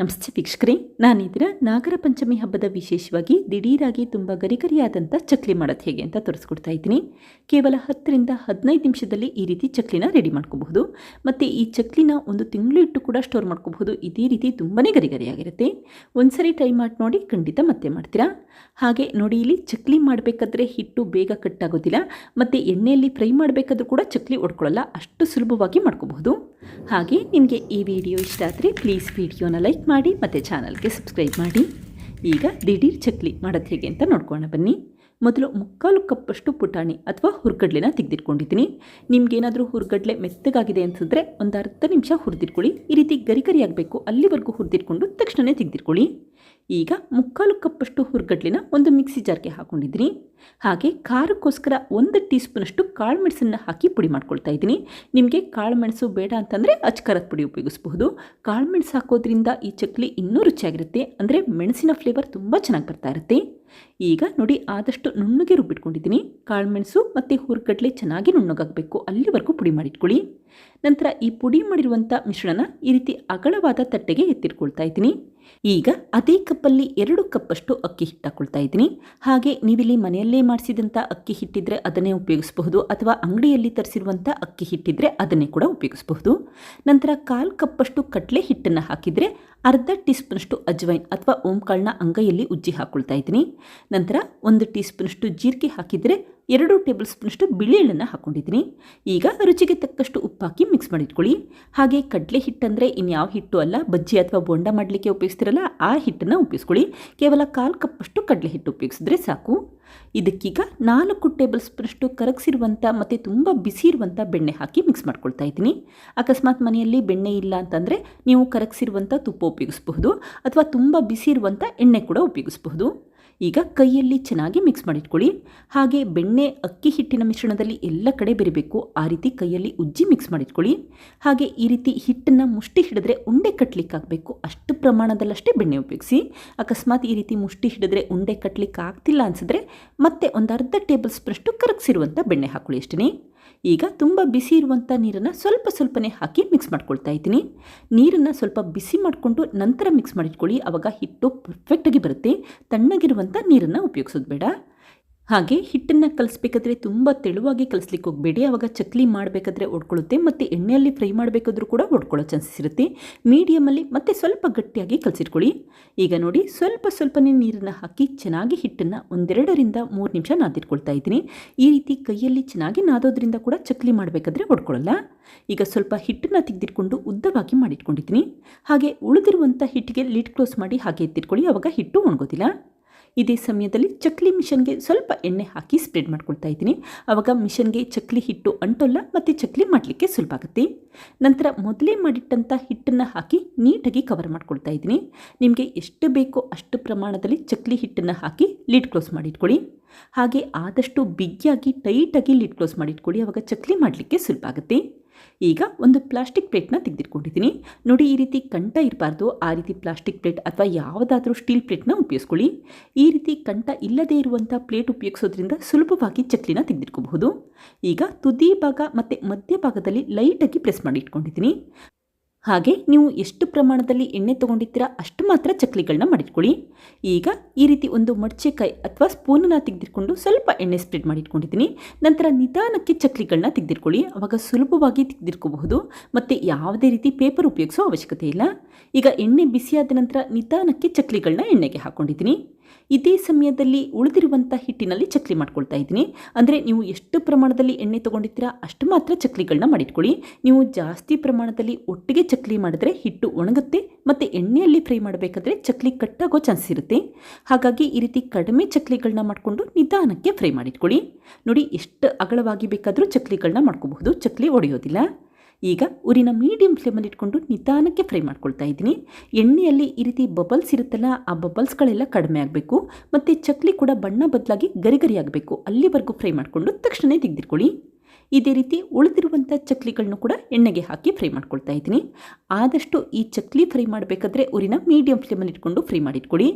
ನಮಸ್ತೆ ವೀಕ್ಷಕರೇ ನಾನಿದ್ರ ನಾಗರ ಪಂಚಮಿ ಹಬ್ಬದ ವಿಶೇಷವಾಗಿ ದಿಢೀರಾಗಿ ತುಂಬ ಗರಿಗರಿಯಾದಂಥ ಚಕ್ಲಿ ಮಾಡೋದು ಹೇಗೆ ಅಂತ ತೋರಿಸ್ಕೊಡ್ತಾ ಇದ್ದೀನಿ. ಕೇವಲ ಹತ್ತರಿಂದ ಹದಿನೈದು ನಿಮಿಷದಲ್ಲಿ ಈ ರೀತಿ ಚಕ್ಲಿನ ರೆಡಿ ಮಾಡ್ಕೋಬಹುದು. ಮತ್ತು ಈ ಚಕ್ಲಿನ ಒಂದು ತಿಂಗಳು ಇಟ್ಟು ಕೂಡ ಸ್ಟೋರ್ ಮಾಡ್ಕೋಬಹುದು. ಇದೇ ರೀತಿ ತುಂಬಾ ಗರಿಗರಿಯಾಗಿರುತ್ತೆ. ಒಂದ್ಸರಿ ಟ್ರೈ ಮಾಡಿ ನೋಡಿ ಖಂಡಿತ ಮತ್ತೆ ಮಾಡ್ತೀರಾ? ಹಾಗೆ ನೋಡಿ, ಇಲ್ಲಿ ಚಕ್ಲಿ ಮಾಡಬೇಕಾದ್ರೆ ಹಿಟ್ಟು ಬೇಗ ಕಟ್ಟಾಗೋದಿಲ್ಲ ಮತ್ತು ಎಣ್ಣೆಯಲ್ಲಿ ಫ್ರೈ ಮಾಡಬೇಕಾದ್ರೂ ಕೂಡ ಚಕ್ಲಿ ಒಡ್ಕೊಳ್ಳಲ್ಲ. ಅಷ್ಟು ಸುಲಭವಾಗಿ ಮಾಡ್ಕೋಬಹುದು. ಹಾಗೆ ನಿಮಗೆ ಈ ವಿಡಿಯೋ ಇಷ್ಟ ಆದರೆ ಪ್ಲೀಸ್ ವಿಡಿಯೋನ ಲೈಕ್ ಮಾಡಿ ಮತ್ತು ಚಾನಲ್ಗೆ ಸಬ್ಸ್ಕ್ರೈಬ್ ಮಾಡಿ. ಈಗ ದಿಢೀರ್ ಚಕ್ಲಿ ಮಾಡೋದು ಹೇಗೆ ಅಂತ ನೋಡ್ಕೋಣ ಬನ್ನಿ. ಮೊದಲು ಮುಕ್ಕಾಲು ಕಪ್ಪಷ್ಟು ಪುಟಾಣಿ ಅಥವಾ ಹುರ್ಗಡ್ಲೆನ ತೆಗೆದಿಟ್ಕೊಂಡಿದ್ದೀನಿ. ನಿಮಗೇನಾದರೂ ಹುರ್ಗಡ್ಲೆ ಮೆತ್ತಗಾಗಿದೆ ಅಂತಂದರೆ ಒಂದು ಅರ್ಧ ನಿಮಿಷ ಹುರಿದಿಟ್ಕೊಳ್ಳಿ. ಈ ರೀತಿ ಗರಿ ಗರಿ ಆಗಬೇಕು ಅಲ್ಲಿವರೆಗೂ ಹುರಿದಿಟ್ಕೊಂಡು ತಕ್ಷಣವೇ ತೆಗೆದಿಟ್ಕೊಳ್ಳಿ. ಈಗ ಮುಕ್ಕಾಲು ಕಪ್ಪಷ್ಟು ಹುರ್ಗಡ್ಲಿನ ಒಂದು ಮಿಕ್ಸಿ ಜಾರ್ಗೆ ಹಾಕೊಂಡಿದ್ದೀನಿ. ಹಾಗೆ ಖಾರಕ್ಕೋಸ್ಕರ ಒಂದು ಟೀ ಸ್ಪೂನಷ್ಟು ಕಾಳು ಮೆಣಸನ್ನು ಹಾಕಿ ಪುಡಿ ಮಾಡ್ಕೊಳ್ತಾ ಇದ್ದೀನಿ. ನಿಮಗೆ ಕಾಳು ಮೆಣಸು ಬೇಡ ಅಂತಂದರೆ ಅಚ್ಕಾರದ ಪುಡಿ ಉಪಯೋಗಿಸಬಹುದು. ಕಾಳು ಮೆಣಸು ಹಾಕೋದ್ರಿಂದ ಈ ಚಕ್ಲಿ ಇನ್ನೂ ರುಚಿಯಾಗಿರುತ್ತೆ. ಅಂದರೆ ಮೆಣಸಿನ ಫ್ಲೇವರ್ ತುಂಬ ಚೆನ್ನಾಗಿ ಬರ್ತಾ ಇರುತ್ತೆ. ಈಗ ನೋಡಿ ಆದಷ್ಟು ನುಣ್ಣಗೆ ರುಬ್ಬಿಟ್ಕೊಂಡಿದ್ದೀನಿ. ಕಾಳು ಮೆಣಸು ಮತ್ತು ಹುರ್ಗಡ್ಲೆ ಚೆನ್ನಾಗಿ ನುಣ್ಣಗಾಗಬೇಕು. ಅಲ್ಲಿವರೆಗೂ ಪುಡಿ ಮಾಡಿಟ್ಕೊಳ್ಳಿ. ನಂತರ ಈ ಪುಡಿ ಮಾಡಿರುವಂಥ ಮಿಶ್ರಣನ ಈ ರೀತಿ ಅಗಲವಾದ ತಟ್ಟೆಗೆ ಎತ್ತಿಟ್ಕೊಳ್ತಾ ಇದ್ದೀನಿ. ಈಗ ಅದೇ ಕಪ್ಪಲ್ಲಿ ಎರಡು ಕಪ್ಪಷ್ಟು ಅಕ್ಕಿ ಹಿಟ್ಟು ಹಾಕ್ಕೊಳ್ತಾ ಇದ್ದೀನಿ. ಹಾಗೆ ನೀವಿಲ್ಲಿ ಮನೆಯಲ್ಲೇ ಮಾಡಿಸಿದಂಥ ಅಕ್ಕಿ ಹಿಟ್ಟಿದ್ರೆ ಅದನ್ನೇ ಉಪಯೋಗಿಸಬಹುದು ಅಥವಾ ಅಂಗಡಿಯಲ್ಲಿ ತರಿಸಿರುವಂಥ ಅಕ್ಕಿ ಹಿಟ್ಟಿದ್ರೆ ಅದನ್ನೇ ಕೂಡ ಉಪಯೋಗಿಸಬಹುದು. ನಂತರ ಕಾಲು ಕಪ್ಪಷ್ಟು ಕಡಲೆ ಹಿಟ್ಟನ್ನು ಹಾಕಿದರೆ ಅರ್ಧ ಟೀ ಸ್ಪೂನಷ್ಟು ಅಜ್ವೈನ್ ಅಥವಾ ಓಂಕಾಳನ್ನ ಅಂಗೈಯಲ್ಲಿ ಉಜ್ಜಿ ಹಾಕೊಳ್ತಾ ಇದ್ದೀನಿ. ನಂತರ ಒಂದು ಟೀ ಸ್ಪೂನಷ್ಟು ಜೀರಿಗೆ ಹಾಕಿದರೆ ಎರಡು ಟೇಬಲ್ ಸ್ಪೂನಷ್ಟು ಬಿಳಿ ಎಳ್ಳನ್ನು ಹಾಕ್ಕೊಂಡಿದ್ದೀನಿ ಈಗ ರುಚಿಗೆ ತಕ್ಕಷ್ಟು ಉಪ್ಪಾಕಿ ಮಿಕ್ಸ್ ಮಾಡಿಟ್ಕೊಳ್ಳಿ. ಹಾಗೆ ಕಡಲೆ ಹಿಟ್ಟಂದರೆ ಇನ್ಯಾವ ಹಿಟ್ಟು ಅಲ್ಲ, ಬಜ್ಜಿ ಅಥವಾ ಬೋಂಡ ಮಾಡಲಿಕ್ಕೆ ಉಪಯೋಗಿಸ್ತಿರಲ್ಲ, ಆ ಹಿಟ್ಟನ್ನು ಉಪಯೋಗಿಸ್ಕೊಳ್ಳಿ. ಕೇವಲ ಕಾಲು ಕಪ್ಪಷ್ಟು ಕಡಲೆ ಹಿಟ್ಟು ಉಪಯೋಗಿಸಿದ್ರೆ ಸಾಕು. ಇದಕ್ಕೀಗ ನಾಲ್ಕು ಟೇಬಲ್ ಸ್ಪೂನಷ್ಟು ಕರಗಿಸಿರುವಂಥ ಮತ್ತು ತುಂಬ ಬಿಸಿ ಇರುವಂಥ ಬೆಣ್ಣೆ ಹಾಕಿ ಮಿಕ್ಸ್ ಮಾಡ್ಕೊಳ್ತಾ ಇದ್ದೀನಿ. ಅಕಸ್ಮಾತ್ ಮನೆಯಲ್ಲಿ ಬೆಣ್ಣೆ ಇಲ್ಲ ಅಂತಂದರೆ ನೀವು ಕರಗಿಸಿರುವಂಥ ತುಪ್ಪ ಉಪಯೋಗಿಸಬಹುದು, ಅಥವಾ ತುಂಬ ಬಿಸಿ ಇರುವಂಥ ಎಣ್ಣೆ ಕೂಡ ಉಪಯೋಗಿಸಬಹುದು. ಈಗ ಕೈಯಲ್ಲಿ ಚೆನ್ನಾಗಿ ಮಿಕ್ಸ್ ಮಾಡಿಟ್ಕೊಳ್ಳಿ. ಹಾಗೆ ಬೆಣ್ಣೆ, ಅಕ್ಕಿ ಹಿಟ್ಟಿನ ಮಿಶ್ರಣದಲ್ಲಿ ಎಲ್ಲ ಕಡೆ ಬೆರಿಬೇಕು. ಆ ರೀತಿ ಕೈಯಲ್ಲಿ ಉಜ್ಜಿ ಮಿಕ್ಸ್ ಮಾಡಿಟ್ಕೊಳ್ಳಿ. ಹಾಗೆ ಈ ರೀತಿ ಹಿಟ್ಟನ್ನು ಮುಷ್ಟಿ ಹಿಡಿದ್ರೆ ಉಂಡೆ ಕಟ್ಟಲಿಕ್ಕಾಗಬೇಕು ಅಷ್ಟು ಪ್ರಮಾಣದಲ್ಲಷ್ಟೇ ಬೆಣ್ಣೆ ಉಪಯೋಗಿಸಿ. ಅಕಸ್ಮಾತ್ ಈ ರೀತಿ ಮುಷ್ಟಿ ಹಿಡಿದ್ರೆ ಉಂಡೆ ಕಟ್ಟಲಿಕ್ಕೆ ಆಗ್ತಿಲ್ಲ ಅನಿಸಿದ್ರೆ ಮತ್ತೆ ಒಂದು ಅರ್ಧ ಟೇಬಲ್ ಸ್ಪೂನಷ್ಟು ಕರಗಿಸಿರುವಂಥ ಬೆಣ್ಣೆ ಹಾಕೊಳ್ಳಿ ಅಷ್ಟೇ ಈಗ ತುಂಬ ಬಿಸಿ ಇರುವಂಥ ನೀರನ್ನು ಸ್ವಲ್ಪ ಸ್ವಲ್ಪನೇ ಹಾಕಿ ಮಿಕ್ಸ್ ಮಾಡ್ಕೊಳ್ತಾ ಇದ್ದೀನಿ. ನೀರನ್ನು ಸ್ವಲ್ಪ ಬಿಸಿ ಮಾಡಿಕೊಂಡು ನಂತರ ಮಿಕ್ಸ್ ಮಾಡಿಟ್ಕೊಳ್ಳಿ. ಆವಾಗ ಹಿಟ್ಟು ಪರ್ಫೆಕ್ಟಾಗಿ ಬರುತ್ತೆ. ತಣ್ಣಗಿರುವಂಥ ನೀರನ್ನು ಉಪಯೋಗಿಸೋದು ಬೇಡ. ಹಾಗೆ ಹಿಟ್ಟನ್ನು ಕಲಿಸ್ಬೇಕಾದ್ರೆ ತುಂಬ ತೆಳುವಾಗಿ ಕಲಿಸ್ಲಿಕ್ಕೆ ಹೋಗಬೇಡಿ. ಆವಾಗ ಚಕ್ಲಿ ಮಾಡಬೇಕಾದ್ರೆ ಒಡ್ಕೊಳ್ಳುತ್ತೆ ಮತ್ತು ಎಣ್ಣೆಯಲ್ಲಿ ಫ್ರೈ ಮಾಡಬೇಕಾದ್ರೂ ಕೂಡ ಒಡ್ಕೊಳ್ಳೋ ಚಾನ್ಸಸ್ ಇರುತ್ತೆ. ಮೀಡಿಯಮಲ್ಲಿ ಮತ್ತೆ ಸ್ವಲ್ಪ ಗಟ್ಟಿಯಾಗಿ ಕಲಸಿಟ್ಕೊಳ್ಳಿ. ಈಗ ನೋಡಿ, ಸ್ವಲ್ಪ ಸ್ವಲ್ಪನೇ ನೀರನ್ನು ಹಾಕಿ ಚೆನ್ನಾಗಿ ಹಿಟ್ಟನ್ನು ಒಂದೆರಡರಿಂದ ಮೂರು ನಿಮಿಷ ನಾದಿಟ್ಕೊಳ್ತಾ ಇದ್ದೀನಿ. ಈ ರೀತಿ ಕೈಯಲ್ಲಿ ಚೆನ್ನಾಗಿ ನಾದೋದ್ರಿಂದ ಕೂಡ ಚಕ್ಲಿ ಮಾಡಬೇಕಾದ್ರೆ ಒಡ್ಕೊಳ್ಳಲ್ಲ. ಈಗ ಸ್ವಲ್ಪ ಹಿಟ್ಟನ್ನು ತೆಗೆದಿಟ್ಕೊಂಡು ಉದ್ದವಾಗಿ ಮಾಡಿಟ್ಕೊಂಡಿದ್ದೀನಿ. ಹಾಗೆ ಉಳಿದಿರುವಂಥ ಹಿಟ್ಟಿಗೆ ಲಿಡ್ ಕ್ಲೋಸ್ ಮಾಡಿ ಹಾಗೆ ಎತ್ತಿಟ್ಕೊಳ್ಳಿ ಆವಾಗ ಹಿಟ್ಟು ಒಣಗೋದಿಲ್ಲ. ಇದೇ ಸಮಯದಲ್ಲಿ ಚಕ್ಲಿ ಮಿಷನ್ಗೆ ಸ್ವಲ್ಪ ಎಣ್ಣೆ ಹಾಕಿ ಸ್ಪ್ರೆಡ್ ಮಾಡ್ಕೊಳ್ತಾ ಇದ್ದೀನಿ. ಆವಾಗ ಮಿಷನ್ಗೆ ಚಕ್ಲಿ ಹಿಟ್ಟು ಅಂಟೋಲ್ಲ ಮತ್ತು ಚಕ್ಲಿ ಮಾಡಲಿಕ್ಕೆ ಸುಲಭ ಆಗುತ್ತೆ. ನಂತರ ಮೊದಲೇ ಮಾಡಿಟ್ಟಂಥ ಹಿಟ್ಟನ್ನು ಹಾಕಿ ನೀಟಾಗಿ ಕವರ್ ಮಾಡ್ಕೊಳ್ತಾ ಇದ್ದೀನಿ. ನಿಮಗೆ ಎಷ್ಟು ಬೇಕೋ ಅಷ್ಟು ಪ್ರಮಾಣದಲ್ಲಿ ಚಕ್ಲಿ ಹಿಟ್ಟನ್ನು ಹಾಕಿ ಲಿಡ್ ಕ್ಲೋಸ್ ಮಾಡಿಟ್ಕೊಳ್ಳಿ. ಹಾಗೆ ಆದಷ್ಟು ಬಿಗಿಯಾಗಿ ಟೈಟಾಗಿ ಲಿಡ್ ಕ್ಲೋಸ್ ಮಾಡಿಟ್ಕೊಳ್ಳಿ. ಆವಾಗ ಚಕ್ಲಿ ಮಾಡಲಿಕ್ಕೆ ಸುಲಭ ಆಗುತ್ತೆ. ಈಗ ಒಂದು ಪ್ಲಾಸ್ಟಿಕ್ ಪ್ಲೇಟ್ನ ತೆಗೆದಿಟ್ಕೊಂಡಿದ್ದೀನಿ. ನೋಡಿ, ಈ ರೀತಿ ಕಂಠ ಇರಬಾರ್ದು. ಆ ರೀತಿ ಪ್ಲಾಸ್ಟಿಕ್ ಪ್ಲೇಟ್ ಅಥವಾ ಯಾವುದಾದ್ರೂ ಸ್ಟೀಲ್ ಪ್ಲೇಟ್ನ ಉಪಯೋಗಿಸ್ಕೊಳ್ಳಿ. ಈ ರೀತಿ ಕಂಠ ಇಲ್ಲದೇ ಇರುವಂಥ ಪ್ಲೇಟ್ ಉಪಯೋಗಿಸೋದ್ರಿಂದ ಸುಲಭವಾಗಿ ಚಕ್ಲಿನ ತೆಗೆದಿಟ್ಕೋಬಹುದು. ಈಗ ತುದಿ ಭಾಗ ಮತ್ತು ಮಧ್ಯಭಾಗದಲ್ಲಿ ಲೈಟಾಗಿ ಪ್ರೆಸ್ ಮಾಡಿ ಇಟ್ಕೊಂಡಿದ್ದೀನಿ. ಹಾಗೆ ನೀವು ಎಷ್ಟು ಪ್ರಮಾಣದಲ್ಲಿ ಎಣ್ಣೆ ತೊಗೊಂಡಿದ್ದೀರಾ ಅಷ್ಟು ಮಾತ್ರ ಚಕ್ಲಿಗಳನ್ನ ಮಾಡಿಟ್ಕೊಳ್ಳಿ. ಈಗ ಈ ರೀತಿ ಒಂದು ಮಡಚೆಕಾಯಿ ಅಥವಾ ಸ್ಪೂನನ್ನ ತೆಗೆದಿಟ್ಕೊಂಡು ಸ್ವಲ್ಪ ಎಣ್ಣೆ ಸ್ಪ್ರೆಡ್ ಮಾಡಿಟ್ಕೊಂಡಿದ್ದೀನಿ. ನಂತರ ನಿಧಾನಕ್ಕೆ ಚಕ್ಲಿಗಳನ್ನ ತೆಗೆದಿಟ್ಕೊಳ್ಳಿ. ಆವಾಗ ಸುಲಭವಾಗಿ ತೆಗೆದಿಟ್ಕೋಬಹುದು. ಮತ್ತು ಯಾವುದೇ ರೀತಿ ಪೇಪರ್ ಉಪಯೋಗಿಸೋ ಅವಶ್ಯಕತೆ ಇಲ್ಲ. ಈಗ ಎಣ್ಣೆ ಬಿಸಿಯಾದ ನಂತರ ನಿಧಾನಕ್ಕೆ ಚಕ್ಲಿಗಳನ್ನ ಎಣ್ಣೆಗೆ ಹಾಕ್ಕೊಂಡಿದ್ದೀನಿ ಇದೇ ಸಮಯದಲ್ಲಿ ಉಳಿದಿರುವಂಥ ಹಿಟ್ಟಿನಲ್ಲಿ ಚಕ್ಲಿ ಮಾಡ್ಕೊಳ್ತಾ ಇದ್ದೀನಿ. ಅಂದರೆ ನೀವು ಎಷ್ಟು ಪ್ರಮಾಣದಲ್ಲಿ ಎಣ್ಣೆ ತೊಗೊಂಡಿರ್ತೀರಾ ಅಷ್ಟು ಮಾತ್ರ ಚಕ್ಲಿಗಳನ್ನ ಮಾಡಿಟ್ಕೊಳ್ಳಿ. ನೀವು ಜಾಸ್ತಿ ಪ್ರಮಾಣದಲ್ಲಿ ಒಟ್ಟಿಗೆ ಚಕ್ಲಿ ಮಾಡಿದ್ರೆ ಹಿಟ್ಟು ಒಣಗುತ್ತೆ, ಮತ್ತು ಎಣ್ಣೆಯಲ್ಲಿ ಫ್ರೈ ಮಾಡಬೇಕಾದ್ರೆ ಚಕ್ಲಿ ಕಟ್ಟಾಗೋ ಚಾನ್ಸ್ ಇರುತ್ತೆ. ಹಾಗಾಗಿ ಈ ರೀತಿ ಕಡಿಮೆ ಚಕ್ಲಿಗಳನ್ನ ಮಾಡಿಕೊಂಡು ನಿಧಾನಕ್ಕೆ ಫ್ರೈ ಮಾಡಿಟ್ಕೊಳ್ಳಿ. ನೋಡಿ, ಎಷ್ಟು ಅಗಲವಾಗಿ ಬೇಕಾದರೂ ಚಕ್ಲಿಗಳನ್ನ ಮಾಡ್ಕೋಬಹುದು. ಚಕ್ಲಿ ಒಡೆಯೋದಿಲ್ಲ. ಈಗ ಉರಿನ ಮೀಡಿಯಂ ಫ್ಲೇಮಲ್ಲಿ ಇಟ್ಕೊಂಡು ನಿಧಾನಕ್ಕೆ ಫ್ರೈ ಮಾಡ್ಕೊಳ್ತಾ ಇದ್ದೀನಿ. ಎಣ್ಣೆಯಲ್ಲಿ ಈ ರೀತಿ ಬಬಲ್ಸ್ ಇರುತ್ತಲ್ಲ, ಆ ಬಬಲ್ಸ್ಗಳೆಲ್ಲ ಕಡಿಮೆ ಆಗಬೇಕು. ಮತ್ತು ಚಕ್ಲಿ ಕೂಡ ಬಣ್ಣ ಬದಲಾಗಿ ಗರಿಗರಿ ಗರಿ ಆಗಬೇಕು. ಅಲ್ಲಿವರೆಗೂ ಫ್ರೈ ಮಾಡಿಕೊಂಡು ತಕ್ಷಣ ತೆಗೆದಿಟ್ಕೊಳ್ಳಿ. ಇದೇ ರೀತಿ ಉಳಿದಿರುವಂಥ ಚಕ್ಲಿಗಳನ್ನು ಕೂಡ ಎಣ್ಣೆಗೆ ಹಾಕಿ ಫ್ರೈ ಮಾಡ್ಕೊಳ್ತಾ ಇದ್ದೀನಿ. ಆದಷ್ಟು ಈ ಚಕ್ಲಿ ಫ್ರೈ ಮಾಡಬೇಕಾದ್ರೆ ಊರಿನ ಮೀಡಿಯಂ ಫ್ಲೇಮಲ್ಲಿ ಇಟ್ಕೊಂಡು ಫ್ರೈ ಮಾಡಿಟ್ಕೊಳ್ಳಿ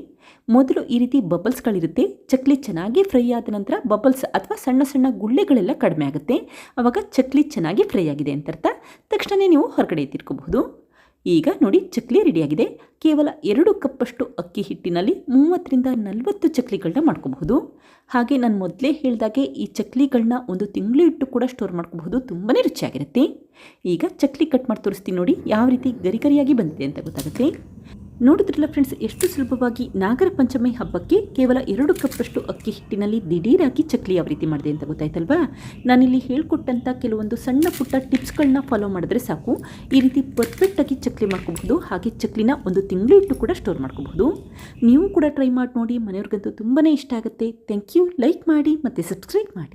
ಮೊದಲು ಈ ರೀತಿ ಬಬಲ್ಸ್ಗಳಿರುತ್ತೆ ಚಕ್ಲಿ ಚೆನ್ನಾಗಿ ಫ್ರೈ ಆದ ನಂತರ ಬಬಲ್ಸ್ ಅಥವಾ ಸಣ್ಣ ಸಣ್ಣ ಗುಳ್ಳೆಗಳೆಲ್ಲ ಕಡಿಮೆ ಆಗುತ್ತೆ. ಆವಾಗ ಚಕ್ಲಿ ಚೆನ್ನಾಗಿ ಫ್ರೈ ಆಗಿದೆ ಅಂತ ಅರ್ಥ. ತಕ್ಷಣ ನೀವು ಹೊರಗಡೆ ಎತ್ತಿಟ್ಕೋಬಹುದು. ಈಗ ನೋಡಿ ಚಕ್ಲಿ ರೆಡಿಯಾಗಿದೆ. ಕೇವಲ ಎರಡು ಕಪ್ಪಷ್ಟು ಅಕ್ಕಿ ಹಿಟ್ಟಿನಲ್ಲಿ ಮೂವತ್ತರಿಂದ ನಲವತ್ತು ಚಕ್ಲಿಗಳನ್ನ ಮಾಡ್ಕೋಬಹುದು. ಹಾಗೆ ನಾನು ಮೊದಲೇ ಹೇಳಿದಾಗೆ ಈ ಚಕ್ಲಿಗಳನ್ನ ಒಂದು ತಿಂಗಳು ಇಟ್ಟು ಕೂಡ ಸ್ಟೋರ್ ಮಾಡ್ಕೋಬಹುದು. ತುಂಬಾ ರುಚಿಯಾಗಿರುತ್ತೆ. ಈಗ ಚಕ್ಲಿ ಕಟ್ ಮಾಡಿ ತೋರಿಸ್ತೀನಿ ನೋಡಿ, ಯಾವ ರೀತಿ ಗರಿಗರಿಯಾಗಿ ಬಂದಿದೆ ಅಂತ ಗೊತ್ತಾಗುತ್ತೆ. ನೋಡಿದ್ರಲ್ಲ ಫ್ರೆಂಡ್ಸ್ ಎಷ್ಟು ಸುಲಭವಾಗಿ ನಾಗರ ಪಂಚಮಿ ಹಬ್ಬಕ್ಕೆ ಕೇವಲ ಎರಡು ಕಪ್ಪಷ್ಟು ಅಕ್ಕಿ ಹಿಟ್ಟಿನಲ್ಲಿ ದಿಢೀರಾಗಿ ಚಕ್ಲಿ ಯಾವ ರೀತಿ ಮಾಡಿದೆ ಅಂತ ಗೊತ್ತಾಯ್ತಲ್ವಾ? ನಾನಿಲ್ಲಿ ಹೇಳ್ಕೊಟ್ಟಂಥ ಕೆಲವೊಂದು ಸಣ್ಣ ಪುಟ್ಟ ಟಿಪ್ಸ್ಗಳನ್ನ ಫಾಲೋ ಮಾಡಿದ್ರೆ ಸಾಕು. ಈ ರೀತಿ ಪರ್ಫೆಕ್ಟಾಗಿ ಚಕ್ಲಿ ಮಾಡ್ಕೋಬಹುದು. ಹಾಗೆ ಚಕ್ಲಿನ ಒಂದು ತಿಂಗಳು ಇಟ್ಟು ಕೂಡ ಸ್ಟೋರ್ ಮಾಡ್ಕೋಬಹುದು. ನೀವು ಕೂಡ ಟ್ರೈ ಮಾಡಿ ನೋಡಿ. ಮನೆಯವ್ರಿಗಂತೂ ತುಂಬಾ ಇಷ್ಟ ಆಗುತ್ತೆ. ಥ್ಯಾಂಕ್ ಯು ಲೈಕ್ ಮಾಡಿ ಮತ್ತು ಸಬ್ಸ್ಕ್ರೈಬ್ ಮಾಡಿ.